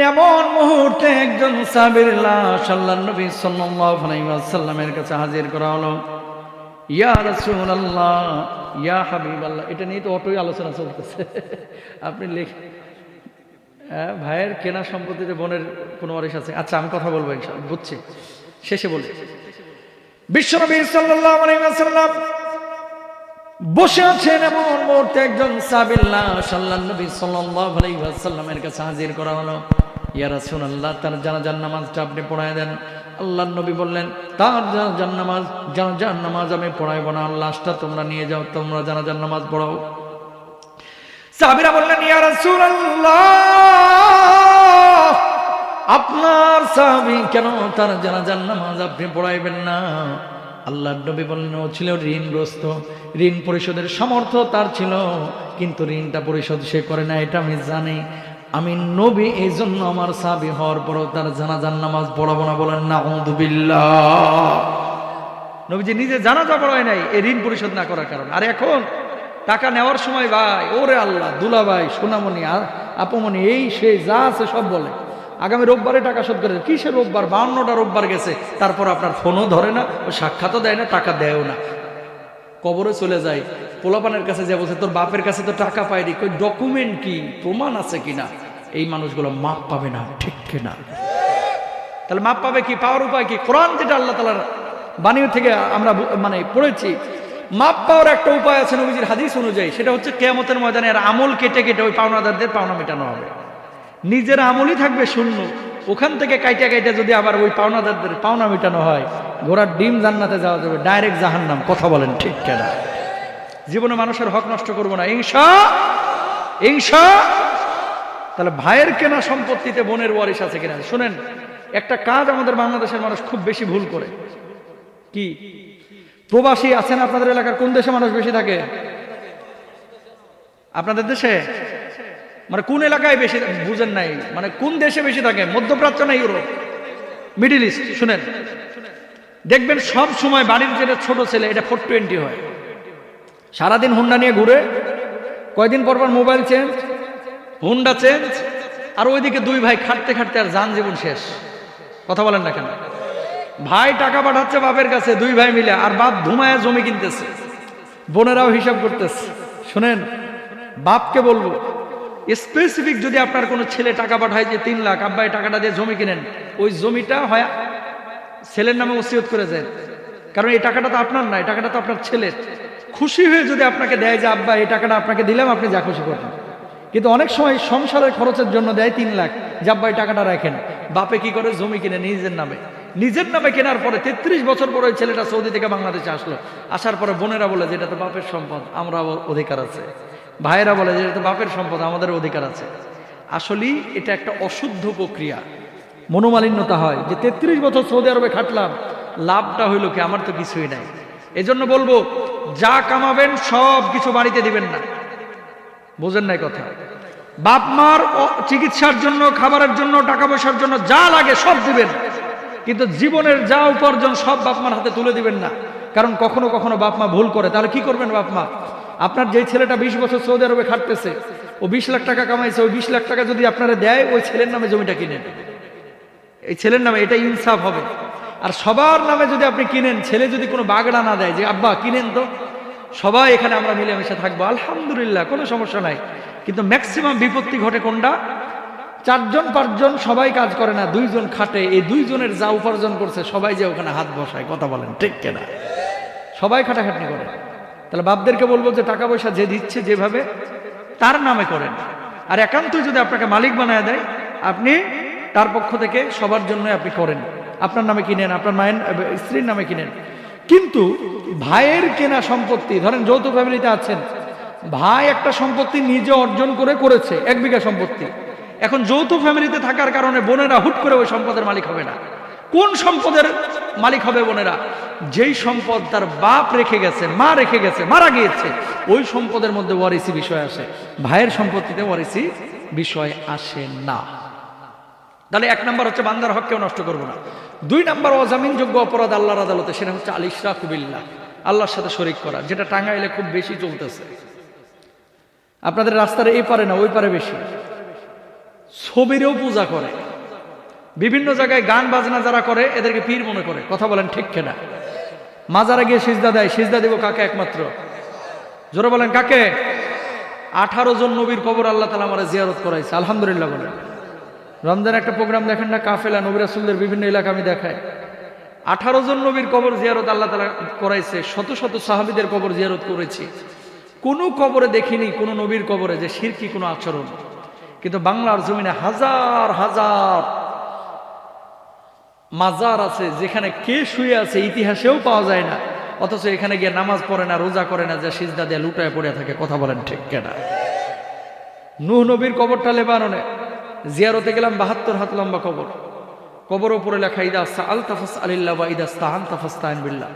এমন মুহূর্তে একজন সাবির লাশ আল্লাহ নবী ওয়াসাল্লামের কাছে হাজির করা হলো। ইয়া রাসূলুল্লাহ ইয়া হাবিবাল্লাহ। এটা নিয়ে তো অটোই আলোচনা চলতেছে। আপনি লেখ হ্যাঁ, ভাইয়ের কেনা সম্পত্তিতে বোনের কোনো ওয়ারিশ আছে? আচ্ছা আমি কথা বলব বুঝছি। শেষে বলি। বিশ্বনবী ওয়াসাল্লাম বসে আছেন এমন মুহূর্তে একজন সাবিল্লাহ সাল্লাহ নবী সাল্লাল্লাহু আলাইহি ওয়াসাল্লামের কাছে হাজির করা হলো। ইয়া রাসূলুল্লাহ, তার জানাজার নামাজটা আপনি পড়ায় দেন। আল্লাহর নবী বললেন, তার জানাজার নামাজ জানাজার নামাজ আমি পড়াইব না লাশটা তোমরা নিয়ে যাও, তোমরা জানাজার নামাজ পড়াও। সাহাবীরা বললেন, ইয়া রাসূলুল্লাহ, আপনার সাহাবী কেন তার জানাজার নামাজ আপনি পড়াইবেন না? আল্লাহর নবী বললেন, ও ছিল ঋণগ্রস্ত, ঋণ পরিশোধের সামর্থ্য তার ছিল, কিন্তু ঋণটা পরিশোধ সে করে না, এটা আমি জানি। আমি নবী এই জন্য আমার সাবি হওয়ার পরও তার জানাজার নামাজ পড়াবো না বলেন না নবীজি নিজে জানাজা পড়ায় নাই এই ঋণ পরিশোধ না করার কারণ। আর এখন টাকা নেওয়ার সময় ভাই, ওরে আল্লাহ দুলা ভাই সোনামণি আর আপমণি, এই সে যা আছে সব বলে। আগামী রোববারে টাকা শোধ করে। কিসের রোববার? বাউন্নটা রোববার গেছে। তারপর আপনার ফোনও ধরে না, ও সাক্ষাৎও দেয় না, টাকা দেয়ও না। কবরে চলে যায়। পোলাপানের কাছে যে বলছে, তোর বাপের কাছে তো টাকা পাইনি। কই ডকুমেন্ট কি? প্রমাণ আছে কিনা? এই মানুষগুলো মাপ পাবে না, ঠিক কিনা? তাহলে মাপ পাবে কি, পাওয়ার উপায় কি? কোরআন যেটা আল্লাহ তালার বাণী থেকে আমরা মানে পড়েছি, মাপ পাওয়ার একটা উপায় আছে নবীজির হাদিস অনুযায়ী, সেটা হচ্ছে কেয়ামতের ময়দানে আর আমল কেটে কেটে ওই পাওনাদারদের পাওনা মেটানো হবে। নিজের আমলই থাকবে শূন্য, ওখান থেকে কাইটা কাইটা যদি আবার ওই পাওনাদারদের পাওনা মেটানো হয়, ঘোড়ার ডিম জান্নাতে যাওয়া যাবে, ডাইরেক্ট জাহান্নাম, কথা বলেন ঠিক কেনা? জীবনে মানুষের হক নষ্ট করব না ইংসা ইংসা তাহলে ভাইয়ের কেনা সম্পত্তিতে বোনের ওয়ারিশ আছে কিনা? শুনেন, একটা কাজ আমাদের বাংলাদেশের মানুষ খুব বেশি ভুল করে। কি? প্রবাসী আছেন আপনাদের এলাকার কোন দেশে মানুষ বেশি থাকে? আপনাদের দেশে? মানে কোন এলাকায় বেশি বুঝেন নাই। মানে কোন দেশে বেশি থাকে? মধ্যপ্রাচ্য না ইউরোপ? মিডিল ইস্ট, শুনেন। দেখবেন সব সময় বাড়ির যেটা ছোট ছেলে, এটা ফোর টোয়েন্টি হয়। সারাদিন হুন্ডা নিয়ে ঘুরে, কয়দিন পর পর মোবাইল চেঞ্জ হুন্ডা চেঞ্জ আর ওইদিকে দুই ভাই খাটতে খাটতে আর যান জীবন শেষ। কথা বলেন না কেন? ভাই টাকা পাঠাচ্ছে বাপের কাছে, দুই ভাই মিলে, আর বাপ ধুমায় জমি কিনতেছে। বোনেরাও হিসাব করতেছে। শুনেন, বাপকে বলব স্পেসিফিক যদি আপনার কোনো ছেলে টাকা পাঠায় যে তিন লাখ, আব্বাই টাকাটা দিয়ে জমি কিনেন, ওই জমিটা হয় ছেলের নামে ওসিয়ত করে দেন। কারণ এই টাকাটা তো আপনার না, এই টাকাটা তো আপনার ছেলের। খুশি হয়ে যদি আপনাকে দেয় যে, আব্বা, এই টাকাটা আপনাকে দিলাম, আপনি যা খুশি করবেন। কিন্তু অনেক সময় সংসারের খরচের জন্য দেয় তিন লাখ। আব্বা টাকাটা রাখেন। বাপে কি করে জমি কিনে নিজের নামে? নিজের নামে কেনার পরে তেত্রিশ বছর পরে ওই ছেলেটা সৌদি থেকে বাংলাদেশে আসলো। আসার পরে বোনেরা বলে যে এটা তো বাপের সম্পদ আমরা অধিকার আছে। ভাইয়েরা বলে যে এটা তো বাপের সম্পদ, আমাদের অধিকার আছে। আসলেই এটা একটা অশুদ্ধ প্রক্রিয়া। মনোমালিন্যতা হয় যে তেত্রিশ বছর সৌদি আরবে খাটলাম, লাভটা হইল কি, আমার তো কিছুই নাই। এজন্য বলব, যা কামাবেন সব কিছু বাড়িতে দিবেন না। বোঝেন নাই কথা। বাপ মার চিকিৎসার জন্য, খাবারের জন্য, টাকা পয়সার জন্য যা লাগে সব দিবেন। কিন্তু জীবনের যা উপার্জন সব বাপ মার হাতে তুলে দিবেন না। কারণ কখনো কখনো বাপ মা ভুল করে। তাহলে কি করবেন বাপ মা? আপনার যে ছেলেটা বিশ বছর সৌদি আরবে খাটতেছে, ও বিশ লাখ টাকা কামাইছে, ওই বিশ লাখ টাকা যদি আপনারা দেয়, ওই ছেলের নামে জমিটা কিনেন। এই ছেলের নামে এটা ইনসাফ হবে। আর সবার নামে যদি আপনি কিনেন, ছেলে যদি কোনো বাগড়া না দেয়, যে আব্বা কিনেন তো? সবাই এখানে আমরা মিলেমিশে থাকব। আলহামদুলিল্লাহ, কোনো সমস্যা নাই। কিন্তু ম্যাক্সিমাম বিপত্তি ঘটে কোনটা? চারজন, পাঁচজন, সবাই কাজ করে না, দুইজন খাটে। এই দুইজনের যা উপার্জন করছে, সবাই যে ওখানে হাত বসায়, কথা বলেন, ঠিক কেনা? সবাই খাটাখাটনি করে। তাহলে বাপদেরকে বলব যে টাকা পয়সা যে দিচ্ছে যেভাবে, তার নামে করেন। আর একান্তই যদি আপনাকে মালিক বানায় দেয়, আপনি তার পক্ষ থেকে সবার জন্য আপনি করেন। আপনার নামে কিনেন, আপনার মায়ের স্ত্রীর নামে কিনেন। কিন্তু ভাইয়ের কেনা সম্পত্তি, ধরেন যৌথ ফ্যামিলিতে আছেন, ভাই একটা সম্পত্তি নিজে অর্জন করে করেছে, এক বিঘা সম্পত্তি। এখন যৌথ ফ্যামিলিতে থাকার কারণে বোনেরা হুট করে ওই সম্পদের মালিক হবে না। কোন সম্পদের মালিক হবে বোনেরা? যেই সম্পদ তার বাপ রেখে গেছে, মা রেখে গেছে, মারা গিয়েছে, ওই সম্পদের মধ্যে ওয়ারিসি বিষয় আসে। ভাইয়ের সম্পত্তিতে ওয়ারিসি বিষয় আসে না। তাহলে এক নম্বর হচ্ছে বান্দার হক কেউ নষ্ট করব না। দুই নম্বর অজামিনযোগ্য অপরাধ আল্লাহর আদালতে, সেটা হচ্ছে আল ইশরাকুবিল্লাহ আল্লাহর সাথে শরিক করা, যেটা টাঙ্গাইলে খুব বেশি চলতেছে। আপনাদের রাস্তার এই পারে না, ওই পারে বেশি। ছবিরেও পূজা করে। বিভিন্ন জায়গায় গান বাজনা যারা করে, এদেরকে পীর মনে করে, কথা বলেন ঠিক কেনা। মাজারে গিয়ে সিজদা দেয়, সিজদা দেব কাকে একমাত্র? জোরে বলেন কাকে? আঠারো জন নবীর কবর আল্লাহ তালা আমার জিয়ারত করাইছে, আলহামদুলিল্লাহ বলেন। রমজান একটা প্রোগ্রাম দেখেন না, কাফেলা নবিরাসুলদের বিভিন্ন এলাকা আমি দেখাই। আঠারো জন নবীর কবর জিয়ারত আল্লাহ তালা করাইছে, শত শত সাহাবিদের কবর জিয়ারত করেছি। কোনো কবরে দেখিনি, কোনো নবীর কবরে যে শিরকি কোনো আচরণ। কিন্তু বাংলার জমিনে হাজার হাজার মাজার আছে, যেখানে কে শুয়ে আছে ইতিহাসেও পাওয়া যায় না। অথচ এখানে গিয়ে নামাজ পড়ে না, রোজা করে না, যে সিজদা দিয়ে, লুটায় পড়ে থাকে, কথা বলেন ঠিক কেনা? নুহ নবীর কবরটা লেবাননে। জিয়ারতে গেলাম বাহাত্তর হাত লম্বা কবর। কবর ওপরে লেখা, ইদা আল তাফাস আলিল্লা বা ইদা স্তাহান তাফাস তাহান বিল্লাহ।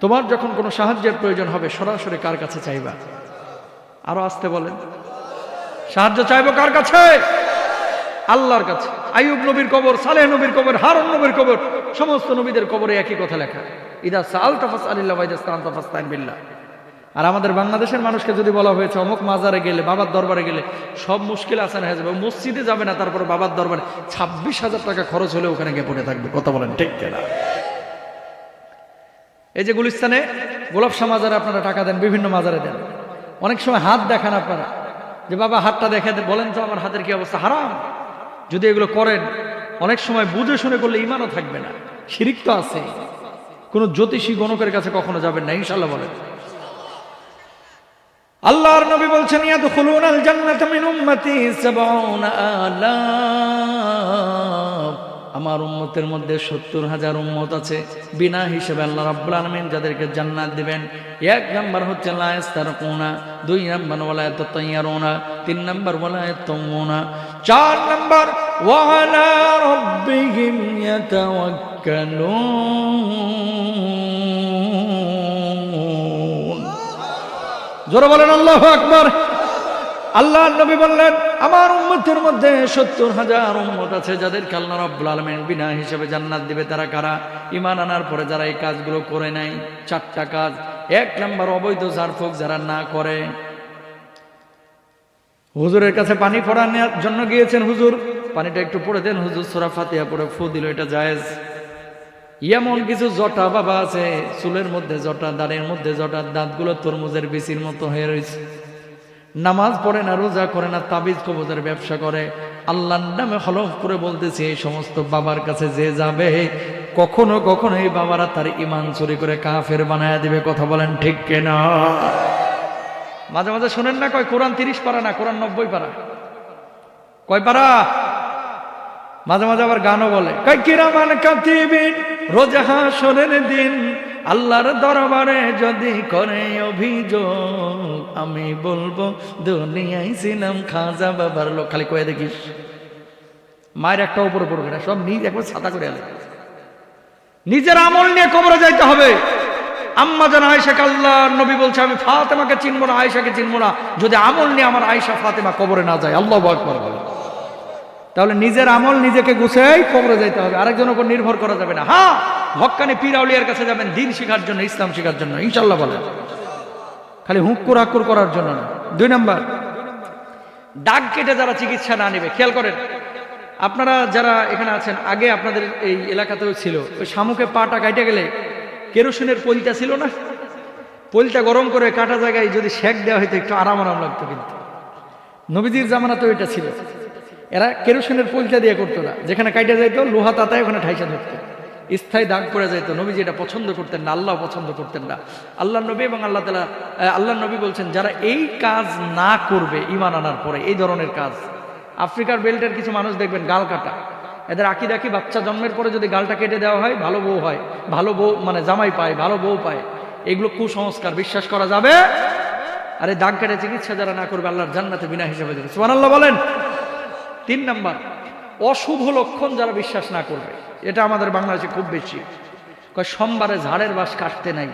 তোমার যখন কোনো সাহায্যের প্রয়োজন হবে, সরাসরি কার কাছে চাইবা? আরও আসতে বলেন। সাহায্য চাইব কার কাছে? আল্লাহর কাছে। আইয়ুব নবীর কবর, সালেহ নবীর কবর, হারুন নবীর কবর, সমস্ত নবীদের কবরে একই কথা লেখা। ইদা সাল তাফাস আলিল্লাহ বা ইদা স্তাহান তাফাস তাহান বিল্লাহ। আর আমাদের বাংলাদেশের মানুষকে যদি বলা হয়েছে, অমুক মাজারে গেলে, বাবার দরবারে গেলে সব মুশকিল আসান হয়ে যাবে, মসজিদে যাবে না, তারপরে বাবার দরবারে ছাব্বিশ হাজার টাকা খরচ হলে ওখানে গিয়ে পড়ে থাকবে, কথা বলেন ঠিক কেনা? এই যে গুলিস্তানে গোলাপ শাহ মাজারে আপনারা টাকা দেন, বিভিন্ন মাজারে দেন। অনেক সময় হাত দেখান আপনারা, যে বাবা হাতটা দেখে বলেন তো আমার হাতের কি অবস্থা? হারাম। যদি এগুলো করেন, অনেক সময় বুঝে শুনে করলে ইমানও থাকবে না, শিরিক তো আছে কোনো জ্যোতিষী গণকের কাছে কখনো যাবেন না, ইনশাল্লাহ বলেন। আল্লাহর নবী বলছেন, ইয়াদখুলুন আল জান্নাতা মিন উম্মতি 70 আলাফ। আমার উম্মতের মধ্যে সত্তর হাজার উম্মত আছে। বিনা হিসেবে আল্লাহ রাব্বুল আলামিন যাদেরকে জান্নাত দিবেন। এক নাম্বার হচ্ছে, লা ইস্তারকুনা। দুই নাম্বার, ওয়ালা ইয়াতাতাইয়ারুনা তিন নাম্বার, ওয়ালা ইয়াতামুনা। চার নাম্বার ওয়া আলা রাব্বিহিম ইয়াতাওয়াক্কালুন। জোরে বলেন, আল্লাহ আকবার। আল্লাহ নবী বললেন, আমার উম্মতের মধ্যে সত্তর হাজার উম্মত আছে যাদেরকে আল্লাহ রব্বুল আলমেন বিনা হিসেবে জান্নাত দিবে। তারা কারা? ইমান আনার পরে যারা এই কাজগুলো করে নাই, চারটা কাজ। এক নাম্বার অবৈধ জারফুক যারা না করে। হুজুরের কাছে পানি পড়া জন্য গিয়েছেন হুজুর। পানিটা একটু পড়ে দেন। হুজুর সোরা ফাতিয়া পড়ে ফু দিল, এটা জায়েজ। এমন কিছু জটা বাবা আছে, চুলের মধ্যে জটা, দাঁড়ের মধ্যে জটা, দাঁতগুলো তরমুজের বিচির মতো হয়ে রয়েছে। নামাজ পড়ে না, রোজা করে না, তাবিজ কবজের ব্যবসা করে। আল্লাহর নামে হলফ করে বলতেছে, এই সমস্ত বাবার কাছে যে যাবে, কখনো কখনো এই বাবারা তার ইমান চুরি করে কাফের বানায় দিবে। কথা বলেন ঠিক কেনা? মাঝে মাঝে শোনেন না কয়, কোরআন তিরিশ পারা না, কোরআন নব্বই পারা? কয় পারা? মাঝে মাঝে আবার গানও বলে। কয়, কিরামান কাতিবিন রোজা হাসরের দিন আল্লাহর দরবারে যদি করে অভিযোগ, আমি বলব, দুনিয়ায় ছিলাম খাজা বাবার লোক। খালি কয়ে দেখিস, মায়ের একটা উপরে পড়বে না, সব নিজ একবার ছাতা করে আলে নিজের আমল নিয়ে কবরে যাইতে হবে। আম্মা যেন আয়সাকে আল্লাহ নবী বলছে, আমি ফাতেমাকে চিনবো না আয়সাকে চিনবো না। যদি আমল নিয়ে আমার আয়সা ফাতেমা কবরে না যায়, আল্লাহ আকবর বলে। তাহলে নিজের আমল নিজেকে গুছাই কবরে যাইতে হবে। আরেকজনের উপর নির্ভর করা যাবে না। হ্যাঁ হক্কানি পিরাউলিয়ার কাছে যাবেন, দিন শেখার জন্য, ইসলাম শেখার জন্য ইনশাল্লাহ বলে খালি হুক্কুর হাক্কুর করার জন্য না। দুই নাম্বার, দাগ কেটে যারা চিকিৎসা না নেবে, খেয়াল করেন, আপনারা যারা এখানে আছেন, আগে আপনাদের এই এলাকাতেও ছিল, ওই শামুকে পাটা কাটে গেলে কেরোসিনের পলিটা ছিল না? পলিটা গরম করে কাটা জায়গায় যদি শেক দেওয়া হয়তো একটু আরাম আরাম লাগতো কিন্তু। নবীজির জামানা তো এটা ছিল। এরা কেরোসিনের পলিটা দিয়ে করতো না। যেখানে কাইটা যাইতো, লোহা তাতায় ওখানে ঠাইসা ধরতো। স্থায়ী দাগ পড়ে যাইতো। নবীজি এটা পছন্দ করতেন না, আল্লাহ পছন্দ করতেন না। আল্লাহ নবী এবং আল্লাহ তালা আল্লাহ নবী বলছেন, যারা এই কাজ না করবে ইমান আনার পরে, এই ধরনের কাজ। আফ্রিকার বেল্টের কিছু মানুষ দেখবেন, গাল কাটা। এদের আঁকি দেখি বাচ্চা জন্মের পরে যদি গালটা কেটে দেওয়া হয়, ভালো বউ হয়। ভালো বউ মানে জামাই পায়, ভালো বউ পায়। এগুলো কুসংস্কার, বিশ্বাস করা যাবে? আরে দাগ কেটে চিকিৎসা যারা না করবে, আল্লাহর জান্নাতে বিনা হিসাবে দেবে সুবহানাল্লাহ বলেন। তিন নাম্বার, অশুভ লক্ষণ যারা বিশ্বাস না করবে। এটা আমাদের বাংলাদেশে খুব বেশি। সোমবারে ঝাড়ের বাস কাটতে নাই।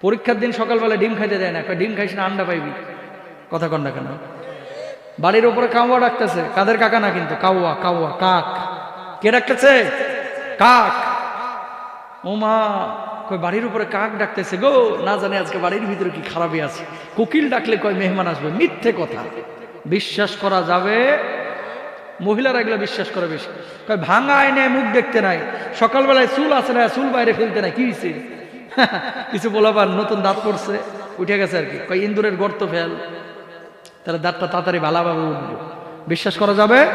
পরীক্ষার দিন সকালবেলা ডিম খাইতে দেয় না। ডিম খাইস না, আন্ডা পাইবি। কথা কন না কেন? বাড়ির উপরে কাউয়া ডাকতেছে। কাদের কাকা না কিন্তু? কাউয়া কাউয়া কাক। কে ডাকতেছে? কাক। ওমা কয়, বাড়ির উপরে কাক ডাকতেছে গো। না জানে আজকে বাড়ির ভিতরে কি খারাপই আছে। কোকিল ডাকলে কয়, মেহমান আসবে। মিথ্যে কথা। বিশ্বাস করা যাবে মহিলারা এগুলো বিশ্বাস করে বেশি। ভাঙা আয়নে মুখ দেখতে নাই, সকালবেলায় চুল আছে না, চুল বাইরে ফেলতে নাই, কি হয়েছে কিছু বলাবার নতুন দাঁত পড়ছে, উঠে গেছে আর কি। কয়, ইন্দুরের গর্ত ফেল, তাহলে দাঁতটা তাড়াতাড়ি ভালোভাবে বিশ্বাস করা যাবে?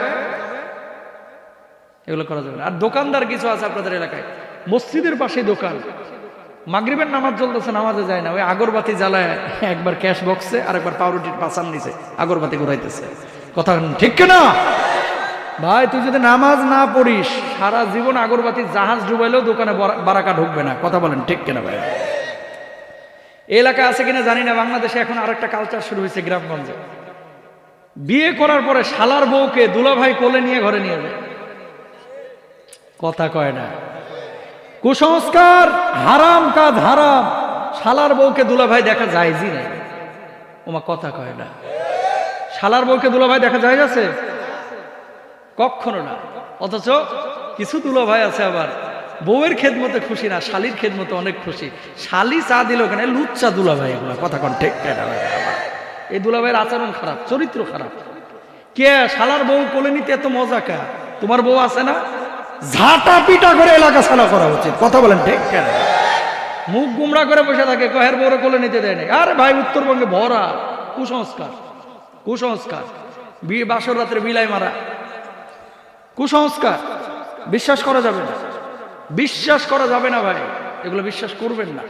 এগুলো করা যাবে আর দোকানদার কিছু আছে আপনাদের এলাকায়। মসজিদের পাশে দোকান। মাগরিবের নামাজ চলতেছে, নামাজে যায় না। ওই আগরবাতি জ্বালায় একবার ক্যাশ বক্সে আর একবার পাউরুটির পাশান নিচে আগরবাতি ঘুরাইতেছে। কথা ঠিক না ভাই, তুই যদি নামাজ না পড়িস, সারা জীবন আগরবাতি জাহাজ ডুবাইলেও দোকানে বারাকা ঢুকবে না। কথা বলেন, ঠিক কেনা ভাই? এলাকা আছে কিনা জানি না, বাংলাদেশে এখন আরেকটা কালচার শুরু হয়েছে গ্রামগঞ্জে। বিয়ে করার পরে শালার বউকে দুলাভাই কোলে নিয়ে ঘরে নিয়ে যায়। কথা কয় না। কুসংস্কার হারাম কাজ হারাম, শালার বউকে দুলাভাই দেখা যায় জি নাই ওমা, কথা কয় না। শালার বউকে দুলাভাই দেখা যায় আছে? কখনো না। অথচ কিছু দুলাভাই আছে আবার বউয়ের খেদ খেদমতে খুশি না, শালির খেদমতে অনেক খুশি। শালি চা দিল কেন, লুচ্চা দুলাভাই এগুলো, কথা কন ঠিক ভাই। এই দুলাভাইয়ের আচরণ খারাপ, চরিত্র খারাপ। কে শালার বউ কোলে নিতে এত মজা কা? তোমার বউ আছে না? ঝাঁটা পিটা করে এলাকা ছাড়া করা উচিত, কথা বলেন ঠিক কেন। মুখ গুমরা করে বসে থাকে কহের বউরে কোলে নিতে দেয় নাই আরে ভাই, উত্তরবঙ্গে ভরা কুসংস্কার কুসংস্কার। বাসর রাত্রে বিলাই মারা। কুসংস্কার। বিশ্বাস করা যাবে না। বিশ্বাস করা যাবে না ভাই। এগুলো বিশ্বাস করবেন না।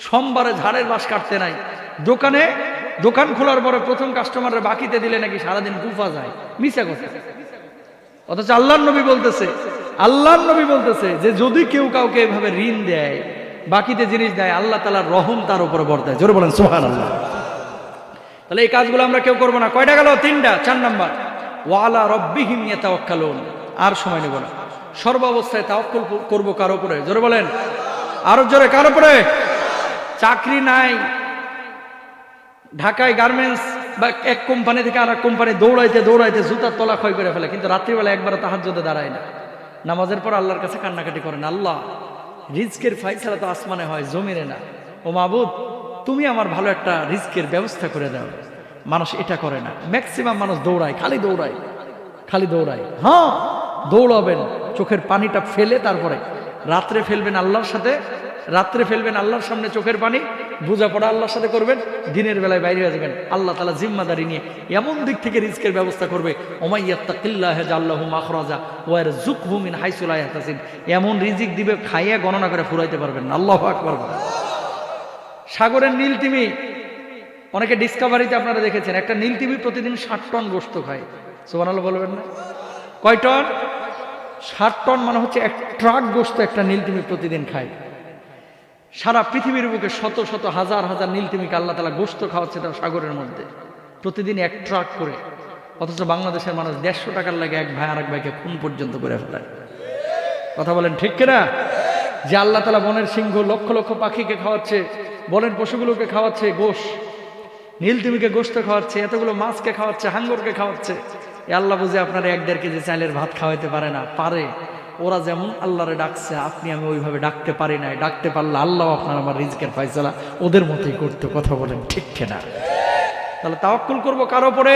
সোমবারে ঝাড়ের বাস কাটতে নাই। দোকানে, দোকান খোলার পরে প্রথম কাস্টমারের বাকিতে দিলে নাকি সারাদিন গুফা যায়। মিশা কথা। অথচ আল্লাহ নবী বলতেছে আল্লাহ নবী বলতেছে যে যদি কেউ কাউকে এভাবে ঋণ দেয়, বাকিতে জিনিস দেয়, আল্লাহ তালার রহম তার উপরে বর্তায়। জোরে বলেন সোহান আল্লাহ তাহলে এই কাজগুলো আমরা কেউ করব না। কয়টা গেল? তিনটা, চার নাম্বার। ওয়ালা রব্বিহিম ইয়াতাওয়াক্কালুন। আর সময় নেব না। সর্ব অবস্থায় তাওয়াক্কুল করব কার উপরে? জোরে বলেন। আরও জোরে, কার উপরে? চাকরি নাই। ঢাকায় গার্মেন্টস বা এক কোম্পানি থেকে আর এক কোম্পানি দৌড়াইতে দৌড়াইতে জুতার তলা ক্ষয় করে ফেলে, কিন্তু রাত্রিবেলা একবার তাহার যদি দাঁড়ায় না। নামাজের পর আল্লাহর কাছে কান্নাকাটি করেন, আল্লাহ, রিজকের ফাইসালা তো আসমানে হয়, জমিনে না। ও মাবুদ, তুমি আমার ভালো একটা রিস্কের ব্যবস্থা করে দাও। মানুষ এটা করে না। ম্যাক্সিমাম মানুষ দৌড়ায়, খালি দৌড়ায় খালি দৌড়ায়। হ্যাঁ দৌড়াবেন, চোখের পানিটা ফেলে তারপরে। রাত্রে ফেলবেন আল্লাহর সাথে, রাত্রে ফেলবেন আল্লাহর সামনে চোখের পানি বোঝাপড়া আল্লাহর সাথে করবেন, দিনের বেলায় বাইরে হয়ে যাবেন। আল্লাহ তালা জিম্মাদারি নিয়ে এমন দিক থেকে রিস্কের ব্যবস্থা করবে মাখরাজা ওয়ার মিন এমন রিজিক দিবে, খাইয়া গণনা করে ফুরাইতে পারবেন আল্লাহু আকবার। সাগরের নীল তিমি, অনেকে ডিসকভারিতে আপনারা দেখেছেন, একটা নীল তিমি প্রতিদিন ষাট টন গোস্ত খায়। সুবহানাল্লাহ বলবেন না? কয় টন? ষাট টন মানে হচ্ছে এক ট্রাক গোস্ত একটা নীল তিমি প্রতিদিন খায়। সারা পৃথিবীর বুকে শত শত হাজার হাজার নীল তিমিকে আল্লাহ তালা গোস্ত খাওয়াচ্ছে তার সাগরের মধ্যে। প্রতিদিন এক ট্রাক করে। অথচ বাংলাদেশের মানুষ দেড়শো টাকার লাগে এক ভাই আর এক ভাইকে খুন পর্যন্ত করে ফেলায়। কথা বলেন ঠিক কিনা? যে আল্লাহ তালা বনের সিংহ লক্ষ লক্ষ পাখিকে খাওয়াচ্ছে, বনের পশুগুলোকে খাওয়াচ্ছে গোশ। নীলতিমিকে গোস্ত খাওয়াচ্ছে, এতগুলো মাছকে খাওয়াচ্ছে, হাঙ্গরকে খাওয়াচ্ছে। এ আল্লাহ বুঝে আপনারা এক দেড় কেজি চাইলের ভাত খাওয়াইতে পারে না, পারে। ওরা যেমন আল্লাহরে ডাকছে, আপনি আমি ওইভাবে ডাকতে পারি নাই। ডাকতে পারলে আল্লাহ আপনার আমার রিজকের ফাইসলা ওদের মতোই করতে কথা বলেন, ঠিক কিনা? তাহলে তাওয়াক্কুল করব কার ওপরে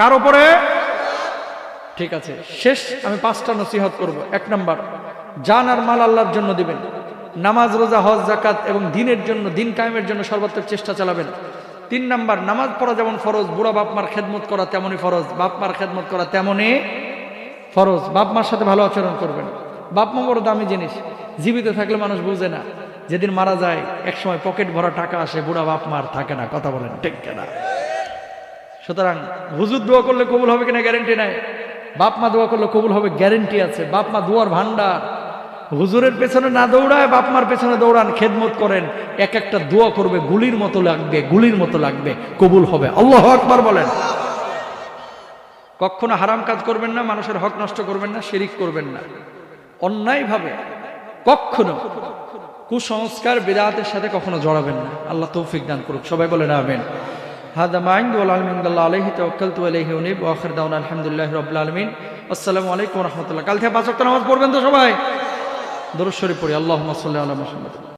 কার ওপরে ঠিক আছে, শেষ আমি পাঁচটা নসিহত করব। এক নাম্বার, জান আর মাল আল্লাহর জন্য দিবেন। নামাজ, রোজা, হজ জাকাত এবং দিনের জন্য, দিন কায়েমের জন্য সর্বাত্মক চেষ্টা চালাবেন। তিন নাম্বার, নামাজ পড়া যেমন ফরজ, বুড়া বাপ মার খেদমত করা তেমনই ফরজ, বাপ মার খেদমত করা তেমনই ফরজ। বাপ মার সাথে ভালো আচরণ করবেন। বাপ মা বড় দামি জিনিস, জীবিত থাকলে মানুষ বুঝে না। যেদিন মারা যায় একসময় পকেট ভরা টাকা আসে, বুড়া বাপ মার থাকে না, কথা বলেন ঠিক না সুতরাং হুজুর দোয়া করলে কবুল হবে কিনা গ্যারেন্টি নাই। বাপ মা দোয়া করলে কবুল হবে গ্যারেন্টি আছে। বাপ মা দোয়ার ভান্ডার হুজুরের পেছনে না দৌড়ায় বাপ মার পেছনে দৌড়ান খেদমত করেন এক একটা দোয়া করবে গুলির মতো লাগবে গুলির মতো লাগবে কবুল হবে আল্লাহ আকবার বলেন কখনো হারাম কাজ করবেন না মানুষের হক নষ্ট করবেন না শিরিক করবেন না অন্যায়ভাবে কখনো কুসংস্কার বেদাতের সাথে কখনো জড়াবেন না আল্লাহ তৌফিক দান করুক সবাই বলে আমেন هذا ما عند والعلم عند الله عليه توكلت عليه ونيب واخر دعوانا الحمد لله رب العالمين আসসালামু আলাইকুম ওয়া রাহমাতুল্লাহ কাল থেকে পাঁচ ওয়াক্ত নামাজ পড়বেন তো সবাই দরুদ শরীফ পড়ি। আল্লাহ সাল্লি আলা মুহাম্মদ।